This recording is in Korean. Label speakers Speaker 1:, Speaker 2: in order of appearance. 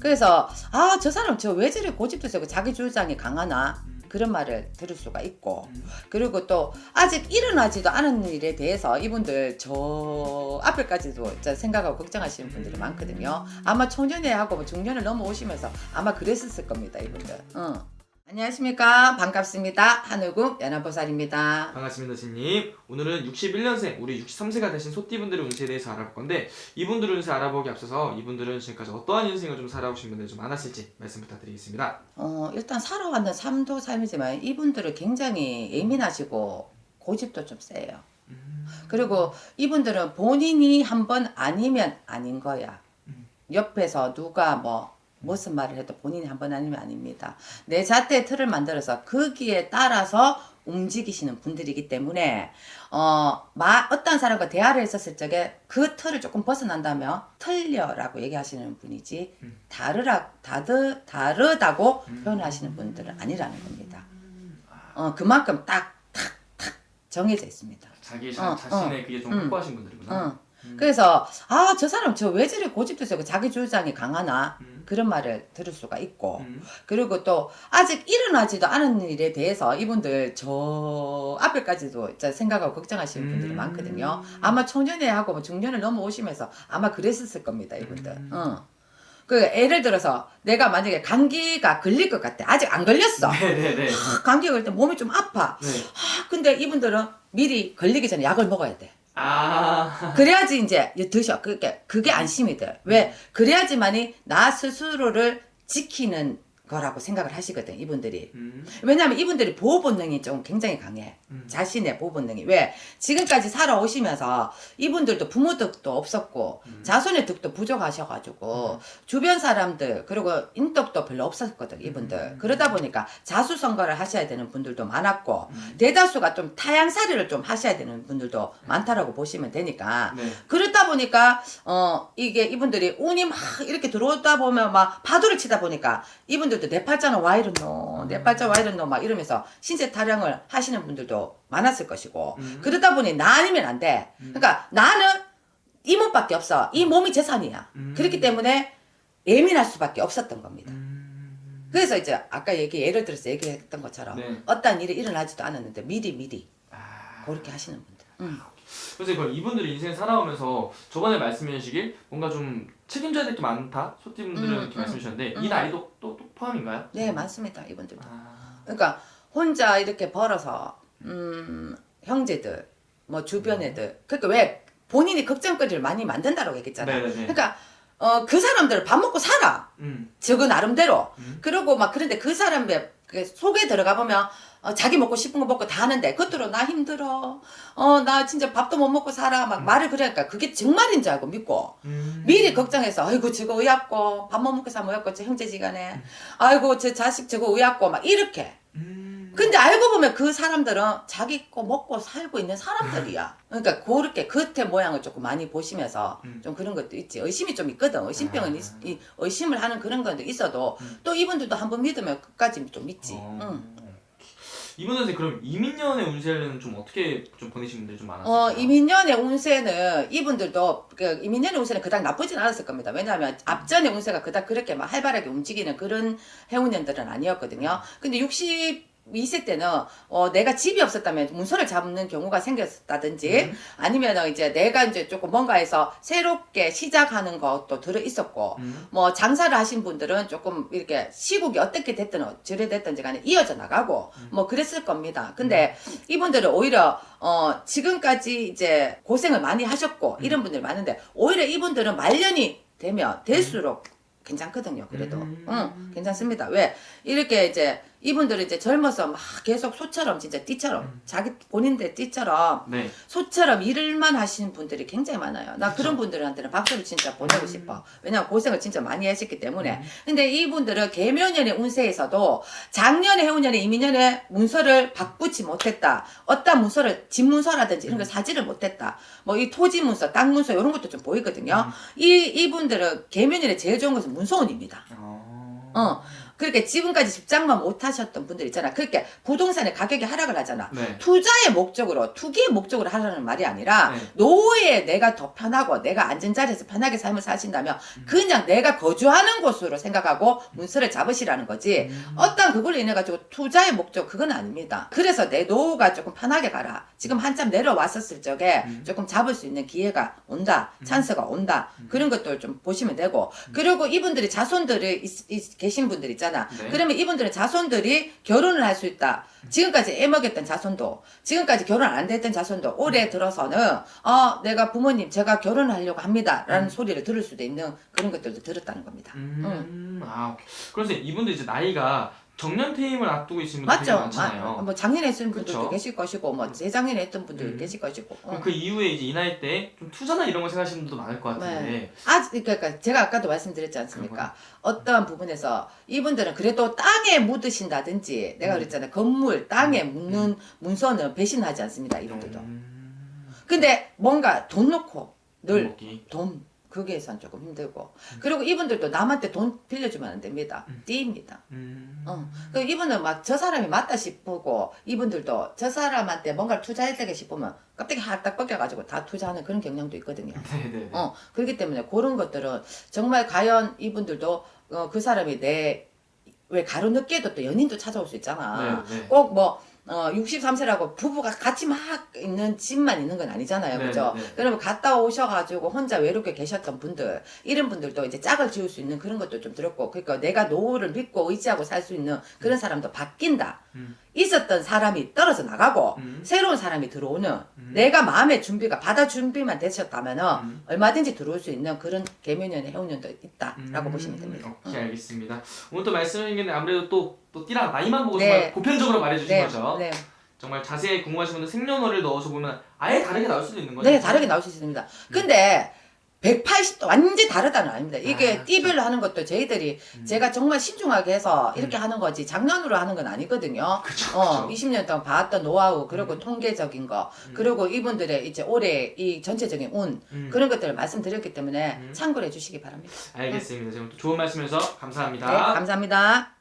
Speaker 1: 그래서 아 저 사람 저 왜 저래 고집도 세고 자기 주장이 강하나 그런 말을 들을 수가 있고
Speaker 2: 음.
Speaker 1: 그리고 또 아직 일어나지도 않은 일에 대해서 이분들 저 앞에까지도 생각하고 걱정하시는 분들이 많거든요. 아마 초년회하고 뭐 중년을 넘어오시면서 아마 그랬었을 겁니다 이분들. 응. 안녕하십니까 반갑습니다 한우국 연합보살입니다.
Speaker 2: 반갑습니다, 신님. 오늘은 61년생, 우리 63세가 되신 소띠분들의 운세에 대해서 알아볼 건데 이분들 운세 알아보기 앞서서 이분들은 지금까지 어떠한 인생을 좀 살아오신 분들이 좀 많았을지 말씀 부탁드리겠습니다.
Speaker 1: 어 일단 살아왔는 삶도 삶이지만 이분들은 굉장히 예민하시고 고집도 좀 세요.
Speaker 2: 음.
Speaker 1: 그리고 이분들은 본인이 한번 아니면 아닌 거야.
Speaker 2: 음.
Speaker 1: 옆에서 누가 뭐 무슨 말을 해도 본인이 한 번 아니면 아닙니다. 내 잣대 틀을 만들어서 거기에 따라서 움직이시는 분들이기 때문에 어, 마, 어떤 사람과 대화를 했었을 적에 그 틀을 조금 벗어난다면 틀려라고 얘기하시는 분이지
Speaker 2: 음.
Speaker 1: 다르라 다르 다르다고
Speaker 2: 음.
Speaker 1: 표현하시는 분들은 아니라는 겁니다. 어, 그만큼 딱딱딱 정해져 있습니다.
Speaker 2: 자기 자,
Speaker 1: 어,
Speaker 2: 자신의 그게 좀
Speaker 1: 음.
Speaker 2: 확고하신 분들이구나.
Speaker 1: 응.
Speaker 2: 음.
Speaker 1: 그래서 아 저 사람 저 왜 저래 고집도 세고 자기 주장이 강하나
Speaker 2: 음.
Speaker 1: 그런 말을 들을 수가 있고
Speaker 2: 음.
Speaker 1: 그리고 또 아직 일어나지도 않은 일에 대해서 이분들 저 앞에까지도 생각하고 걱정하시는 분들이
Speaker 2: 음.
Speaker 1: 많거든요. 아마 초년회하고 뭐 중년을 넘어오시면서 아마 그랬었을 겁니다 이분들.
Speaker 2: 음.
Speaker 1: 응. 그 예를 들어서 내가 만약에 감기가 걸릴 것 같아 아직 안 걸렸어.
Speaker 2: 네네네.
Speaker 1: 감기가 걸릴 때 몸이 좀 아파.
Speaker 2: 네.
Speaker 1: 아, 근데 이분들은 미리 걸리기 전에 약을 먹어야 돼.
Speaker 2: 아.
Speaker 1: 그래야지 이제 드셔. 그게 그게 안심이 돼. 왜? 그래야지만이 나 스스로를 지키는 거라고 생각을 하시거든 이분들이.
Speaker 2: 음.
Speaker 1: 왜냐하면 이분들이 보호 본능이 좀 굉장히 강해.
Speaker 2: 음.
Speaker 1: 자신의 보호 본능이 왜 지금까지 살아오시면서 이분들도 부모 덕도 없었고
Speaker 2: 음.
Speaker 1: 자손의 덕도 부족하셔가지고 주변 사람들 그리고 인덕도 별로 없었거든 이분들
Speaker 2: 음.
Speaker 1: 그러다 보니까 자수성가를 하셔야 되는 분들도 많았고
Speaker 2: 음.
Speaker 1: 대다수가 좀 타양살이를 좀 하셔야 되는 분들도 많다라고 보시면 되니까
Speaker 2: 네.
Speaker 1: 그렇다 보니까 어 이게 이분들이 운이 막 이렇게 들어오다 보면 막 파도를 치다 보니까 이분들 도 내 팔자는 와 이렇노 내 팔자 와 이렇노 막 이러면서 신체 타령을 하시는 분들도 많았을 것이고
Speaker 2: 음.
Speaker 1: 그러다 보니 나 아니면 안 돼. 그러니까 나는 이 몸밖에 없어. 이 몸이 재산이야.
Speaker 2: 음.
Speaker 1: 그렇기 때문에 예민할 수밖에 없었던 겁니다.
Speaker 2: 음.
Speaker 1: 그래서 이제 아까 얘기 예를 들어서 얘기했던 것처럼
Speaker 2: 네.
Speaker 1: 어떤 일이 일어나지도 않았는데 미리 미리
Speaker 2: 아.
Speaker 1: 그렇게 하시는 분들. 음.
Speaker 2: 그래서 그럼 이분들이 인생 살아오면서 저번에 말씀해 주시길 뭔가 좀 책임져야 될 게 많다 소띠분들은
Speaker 1: 음,
Speaker 2: 이렇게
Speaker 1: 음,
Speaker 2: 말씀해 주셨는데
Speaker 1: 음.
Speaker 2: 이 나이도 또, 또 포함인가요?
Speaker 1: 네 많습니다 이분들도.
Speaker 2: 아,
Speaker 1: 그러니까 혼자 이렇게 벌어서 음, 형제들 뭐 주변 애들 그러니까 왜 본인이 걱정거리를 많이 만든다고 얘기했잖아.
Speaker 2: 네네네.
Speaker 1: 그러니까 어, 그 사람들 밥 먹고 살아.
Speaker 2: 음.
Speaker 1: 저거 나름대로.
Speaker 2: 음.
Speaker 1: 그러고 막 그런데 그 사람의 그 속에 들어가 보면 어, 자기 먹고 싶은 거 먹고 다 하는데 겉으로 나 힘들어. 어 나 진짜 밥도 못 먹고 살아. 막
Speaker 2: 음.
Speaker 1: 말을 그러니까 그게 정말인 줄 알고 믿고
Speaker 2: 음.
Speaker 1: 미리 걱정해서 아이고 저거 의약고 밥 못 먹고 살면 의약고 저 형제지간에 아이고 저 자식 저거 의약고 막 이렇게.
Speaker 2: 음.
Speaker 1: 근데 알고 보면 그 사람들은 자기 거 먹고 살고 있는 사람들이야. 그러니까 그렇게 겉의 모양을 조금 많이 보시면서
Speaker 2: 음.
Speaker 1: 좀 그런 것도 있지. 의심이 좀 있거든. 의심병은
Speaker 2: 아.
Speaker 1: 있, 이, 의심을 하는 그런 것도 있어도
Speaker 2: 음.
Speaker 1: 또 이분들도 한번 믿으면 끝까지 좀 믿지.
Speaker 2: 어.
Speaker 1: 응.
Speaker 2: 이분은 그럼 이민년의 운세는 좀 어떻게 좀 보내신 분들이 좀 많았어요?
Speaker 1: 어, 이민년의 운세는 이분들도 그 이민년의 운세는 그닥 나쁘진 않았을 겁니다. 왜냐하면 앞전의 운세가 그닥 그렇게 막 활발하게 움직이는 그런 해운년들은 아니었거든요. 근데 62세 때는 어, 내가 집이 없었다면 문서를 잡는 경우가 생겼다든지
Speaker 2: 음.
Speaker 1: 아니면 이제 내가 이제 조금 뭔가에서 새롭게 시작하는 것도 들어 있었고
Speaker 2: 음.
Speaker 1: 뭐 장사를 하신 분들은 조금 이렇게 시국이 어떻게 됐든 저래 됐든지 간에 이어져 나가고 뭐 그랬을 겁니다. 근데 이분들은 오히려 어 지금까지 이제 고생을 많이 하셨고 이런 분들이 많은데 오히려 이분들은 말년이 되면 될수록 괜찮거든요. 그래도
Speaker 2: 음.
Speaker 1: 응 괜찮습니다. 왜 이렇게 이제 이분들은 이제 젊어서 막 계속 소처럼 진짜 띠처럼 자기 본인들 띠처럼
Speaker 2: 네.
Speaker 1: 소처럼 일만 하시는 분들이 굉장히 많아요. 나 그런 분들한테는 박수를 진짜 보내고 싶어. 왜냐면 고생을 진짜 많이 하셨기 때문에. 근데 이분들은 개묘년의 운세에서도 작년에 해운년에 이민년에 문서를 바꾸지 못했다. 어떤 문서를 집문서라든지 이런 걸 사지를 못했다. 뭐 이 토지 문서, 땅 문서 이런 것도 좀 보이거든요. 이 이분들은 개묘년에 제일 좋은 것은 문서운입니다.
Speaker 2: 어.
Speaker 1: 어. 그렇게 지금까지 집장만 못 하셨던 분들 있잖아. 그렇게 부동산의 가격이 하락을 하잖아.
Speaker 2: 네.
Speaker 1: 투자의 목적으로, 투기의 목적으로 하라는 말이 아니라,
Speaker 2: 네.
Speaker 1: 노후에 내가 더 편하고, 내가 앉은 자리에서 편하게 삶을 사신다면,
Speaker 2: 음.
Speaker 1: 그냥 내가 거주하는 곳으로 생각하고, 문서를 잡으시라는 거지,
Speaker 2: 음.
Speaker 1: 어떤 그걸로 인해 가지고 투자의 목적, 그건 아닙니다. 그래서 내 노후가 조금 편하게 가라. 지금 한참 내려왔었을 적에
Speaker 2: 음.
Speaker 1: 조금 잡을 수 있는 기회가 온다. 찬스가 온다. 그런 것들 좀 보시면 되고, 그리고 이분들이 자손들이 있- 있- 계신 분들 있잖아.
Speaker 2: 네.
Speaker 1: 그러면 이분들은 자손들이 결혼을 할 수 있다. 지금까지 애먹였던 자손도, 지금까지 결혼 안 됐던 자손도 올해 들어서는 어 내가 부모님 제가 결혼하려고 합니다라는 소리를 들을 수도 있는 그런 것들도 들었다는 겁니다.
Speaker 2: 음, 아, 오케이. 그래서 이분들 이제 나이가 정년 퇴임을 앞두고 있는 분들 되게
Speaker 1: 맞죠?
Speaker 2: 많잖아요.
Speaker 1: 마- 뭐 작년에 했던 분들도
Speaker 2: 그쵸?
Speaker 1: 계실 것이고, 뭐 재작년에 했던 분들도
Speaker 2: 음.
Speaker 1: 계실 것이고. 어.
Speaker 2: 그럼 그 이후에 이제 이 나이 때 좀 투자나 이런 거 생각하시는 분도 많을 것 같은데.
Speaker 1: 네. 아직 그러니까 제가 아까도 말씀드렸지 않습니까? 어떠한 부분에서 이분들은 그래도 땅에 묻으신다든지 내가
Speaker 2: 음.
Speaker 1: 그랬잖아요. 건물 땅에 묻는 문서는 배신하지 않습니다. 이분들도.
Speaker 2: 음,
Speaker 1: 근데 뭔가 돈 넣고 늘
Speaker 2: 먹기.
Speaker 1: 돈 그게선 조금 힘들고
Speaker 2: 음.
Speaker 1: 그리고 이분들도 남한테 돈 빌려주면 안 됩니다. 띠입니다.
Speaker 2: 음.
Speaker 1: 어. 그 이분은 막 저 사람이 맞다 싶고 이분들도 저 사람한테 뭔가를 투자해야 되게 싶으면 깜짝이 할딱 꺾여가지고 다 투자하는 그런 경향도 있거든요.
Speaker 2: 네네.
Speaker 1: 어, 그렇기 때문에 그런 것들은 정말 과연 이분들도 어, 그 사람이 내 왜 가로 늦게도 또 연인도 찾아올 수 있잖아.
Speaker 2: 네, 네.
Speaker 1: 꼭뭐 어, 63세라고 부부가 같이 막 있는 집만 있는 건 아니잖아요.
Speaker 2: 네,
Speaker 1: 그죠?
Speaker 2: 네, 네.
Speaker 1: 그러면 갔다 오셔가지고 혼자 외롭게 계셨던 분들, 이런 분들도 이제 짝을 지을 수 있는 그런 것도 좀 들었고, 그러니까 내가 노후를 믿고 의지하고 살 수 있는 그런 사람도 바뀐다.
Speaker 2: 음.
Speaker 1: 있었던 사람이 떨어져 나가고,
Speaker 2: 음.
Speaker 1: 새로운 사람이 들어오는,
Speaker 2: 음.
Speaker 1: 내가 마음의 준비가, 받아 준비만 되셨다면은,
Speaker 2: 음.
Speaker 1: 얼마든지 들어올 수 있는 그런 개묘년의 해운년도 있다라고
Speaker 2: 음,
Speaker 1: 보시면 됩니다.
Speaker 2: 오케이 알겠습니다. 오늘 또게 아무래도 또, 또 띠랑 나이만 보고
Speaker 1: 네.
Speaker 2: 정말 보편적으로 말해주신
Speaker 1: 네,
Speaker 2: 거죠.
Speaker 1: 네,
Speaker 2: 정말 자세히 궁금하신 분들 생년월일 넣어서 보면 아예 다르게 나올 수도 있는 거죠.
Speaker 1: 네, 다르게 나올 수 있습니다. 근데 180도 완전히 다르다는 아닙니다. 이게
Speaker 2: 아,
Speaker 1: 띠별로 하는 것도 저희들이
Speaker 2: 음.
Speaker 1: 제가 정말 신중하게 해서 이렇게 하는 거지 작년으로 하는 건 아니거든요.
Speaker 2: 그쵸,
Speaker 1: 어,
Speaker 2: 그쵸.
Speaker 1: 20년 동안 봐왔던 노하우 그리고
Speaker 2: 음.
Speaker 1: 통계적인 거
Speaker 2: 음.
Speaker 1: 그리고 이분들의 이제 올해 이 전체적인 운
Speaker 2: 음.
Speaker 1: 그런 것들을 말씀드렸기 때문에
Speaker 2: 음.
Speaker 1: 참고를 해주시기 바랍니다.
Speaker 2: 알겠습니다. 지금 또 좋은 말씀해서 감사합니다.
Speaker 1: 네, 감사합니다.